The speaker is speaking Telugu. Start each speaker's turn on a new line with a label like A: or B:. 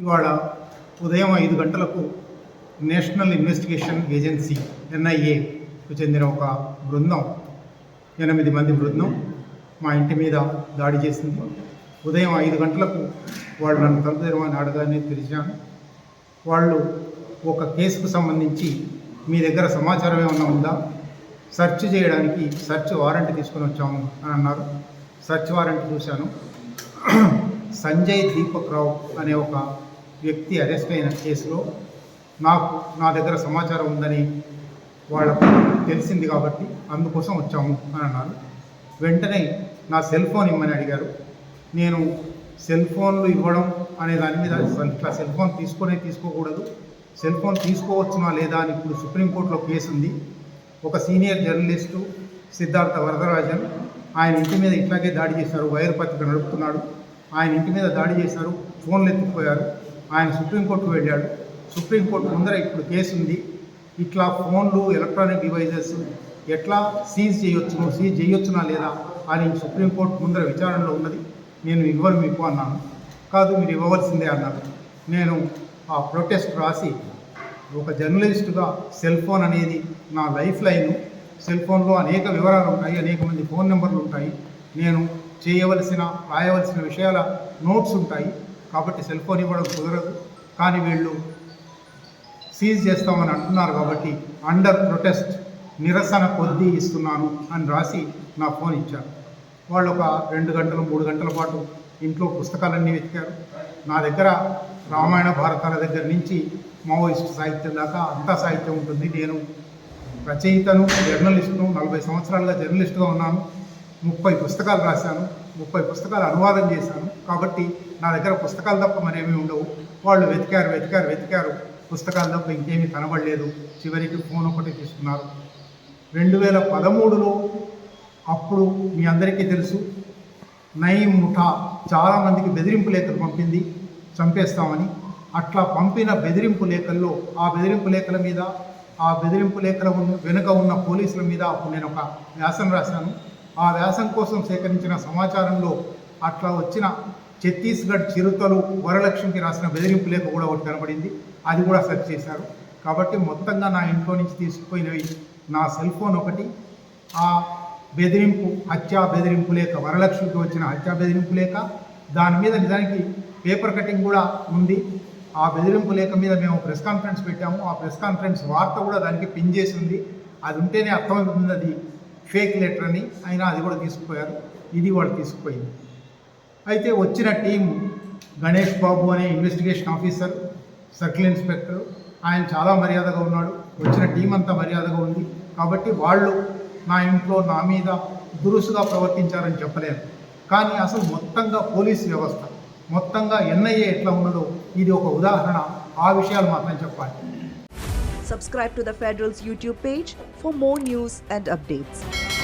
A: ఇవాళ ఉదయం ఐదు గంటలకు నేషనల్ ఇన్వెస్టిగేషన్ ఏజెన్సీ ఎన్ఐఏకు చెందిన ఒక బృందం ఎనిమిది మంది బృందం మా ఇంటి మీద దాడి చేసింది. ఉదయం ఐదు గంటలకు వాళ్ళు నన్ను తలుపు తెరవని అడగానే తెలిసాను వాళ్ళు ఒక కేసుకు సంబంధించి మీ దగ్గర సమాచారం ఏమైనా ఉందా? సెర్చ్ చేయడానికి సెర్చ్ వారెంట్ తీసుకొని వచ్చాము అని అన్నారు. సెర్చ్ వారెంట్ చూశాను. సంజయ్ దీపక్ రావు అనే ఒక వ్యక్తి అరెస్ట్ అయిన కేసులో నాకు నా దగ్గర సమాచారం ఉందని వాళ్ళకు తెలిసింది కాబట్టి అందుకోసం వచ్చాము అని అన్నారు. వెంటనే నా సెల్ ఫోన్ ఇమ్మని అడిగారు. నేను సెల్ ఫోన్లు ఇవ్వడం అనే దాని మీద ఇట్లా సెల్ ఫోన్ తీసుకునే తీసుకోకూడదు. సెల్ ఫోన్ తీసుకోవచ్చునా లేదా అని ఇప్పుడు సుప్రీంకోర్టులో కేసు ఉంది. ఒక సీనియర్ జర్నలిస్టు సిద్ధార్థ వరదరాజన్ ఆయన ఇంటి మీద ఇట్లాగే దాడి చేశారు. వైర్ పత్రిక నడుపుతున్నాడు. ఆయన ఇంటి మీద దాడి చేశారు. ఫోన్లు ఎత్తుకుపోయారు. ఆయన సుప్రీంకోర్టుకు వెళ్ళాడు. సుప్రీంకోర్టు ముందర ఇప్పుడు కేసు ఉంది. ఇట్లా ఫోన్లు ఎలక్ట్రానిక్ డివైజెస్ ఎట్లా సీజ్ చేయొచ్చును సీజ్ చేయొచ్చునా లేదా అని సుప్రీంకోర్టు ముందర విచారణలో ఉన్నది. నేను ఇవ్వను మీకు అన్నాను. కాదు మీరు ఇవ్వవలసిందే అన్నారు. నేను ఆ ప్రొటెస్ట్ రాసి ఒక జర్నలిస్టుగా సెల్ ఫోన్ అనేది నా లైఫ్ లైన్. సెల్ ఫోన్లో అనేక వివరాలు ఉంటాయి అనేక మంది ఫోన్ నెంబర్లు ఉంటాయి. నేను చేయవలసిన రాయవలసిన విషయాల నోట్స్ ఉంటాయి. కాబట్టి సెల్ ఫోన్ ఇవ్వడం కుదరదు. కానీ వీళ్ళు సీజ్ చేస్తామని అంటున్నారు కాబట్టి అండర్ ప్రొటెస్ట్ నిరసన కొద్దీ ఇస్తున్నాను అని రాసి నా ఫోన్ ఇచ్చారు. వాళ్ళు ఒక రెండు గంటలు మూడు గంటల పాటు ఇంట్లో పుస్తకాలన్నీ వెతికారు. నా దగ్గర రామాయణ భారతాల దగ్గర నుంచి మావోయిస్ట్ సాహిత్యం దాకా అంతా సాహిత్యం ఉంటుంది. నేను రచయితను జర్నలిస్టును నలభై సంవత్సరాలుగా జర్నలిస్టుగా ఉన్నాను. ముప్పై పుస్తకాలు రాశాను. ముప్పై పుస్తకాలు అనువాదం చేశాను. కాబట్టి నా దగ్గర పుస్తకాలు తప్ప మరేమీ ఉండవు. వాళ్ళు వెతికారు వెతికారు వెతికారు. పుస్తకాలు తప్ప ఇంకేమీ కనబడలేదు. చివరికి ఫోన్ ఒకటి తీసుకున్నారు. రెండు వేల పదమూడులో అప్పుడు మీ అందరికీ తెలుసు నయీం ముఠా చాలామందికి బెదిరింపు లేఖలు పంపింది. చంపేస్తామని. అట్లా పంపిన బెదిరింపు లేఖల్లో ఆ బెదిరింపు లేఖల మీద ఆ బెదిరింపు లేఖల ఉన్న వెనుక ఉన్న పోలీసుల మీద అప్పుడు నేను ఒక వ్యాసం రాశాను. ఆ వ్యాసం కోసం సేకరించిన సమాచారంలో అట్లా వచ్చిన ఛత్తీస్గఢ్ చిరుతలు వరలక్ష్మికి రాసిన బెదిరింపు లేఖ కూడా ఒకటి కనబడింది. అది కూడా సెర్చ్ చేశారు. కాబట్టి మొత్తంగా నా ఇంట్లో నుంచి తీసుకుపోయినవి నా సెల్ ఫోన్ ఒకటి. ఆ బెదిరింపు హత్యా బెదిరింపు లేక వరలక్ష్మికి వచ్చిన హత్యా బెదిరింపు లేక దాని మీద నిజానికి పేపర్ కటింగ్ కూడా ఉంది. ఆ బెదిరింపు లేఖ మీద మేము ప్రెస్ కాన్ఫరెన్స్ పెట్టాము. ఆ ప్రెస్ కాన్ఫరెన్స్ వార్త కూడా దానికి పిన్ చేసి ఉంది. అది ఉంటేనే అర్థమవుతుంది అది ఫేక్ లెటర్ అని అయినా అది కూడా తీసుకుపోయారు. ఇది వాళ్ళు తీసుకుపోయింది. అయితే వచ్చిన టీం గణేష్ బాబు అనే ఇన్వెస్టిగేషన్ ఆఫీసర్ సర్కిల్ ఇన్స్పెక్టర్ ఆయన చాలా మర్యాదగా ఉన్నాడు. వచ్చిన టీం అంతా మర్యాదగా ఉంది. కాబట్టి వాళ్ళు నా ఇంట్లో నా మీద దురుసుగా ప్రవర్తించారని చెప్పలేరు. కానీ అసలు మొత్తంగా పోలీస్ వ్యవస్థ మొత్తంగా ఎన్ఐఏ ఎట్లా ఉన్నదో ఇది ఒక ఉదాహరణ. ఆ విషయాలు మాత్రం చెప్పాలి.
B: Subscribe to the Federal's YouTube page for more news and updates.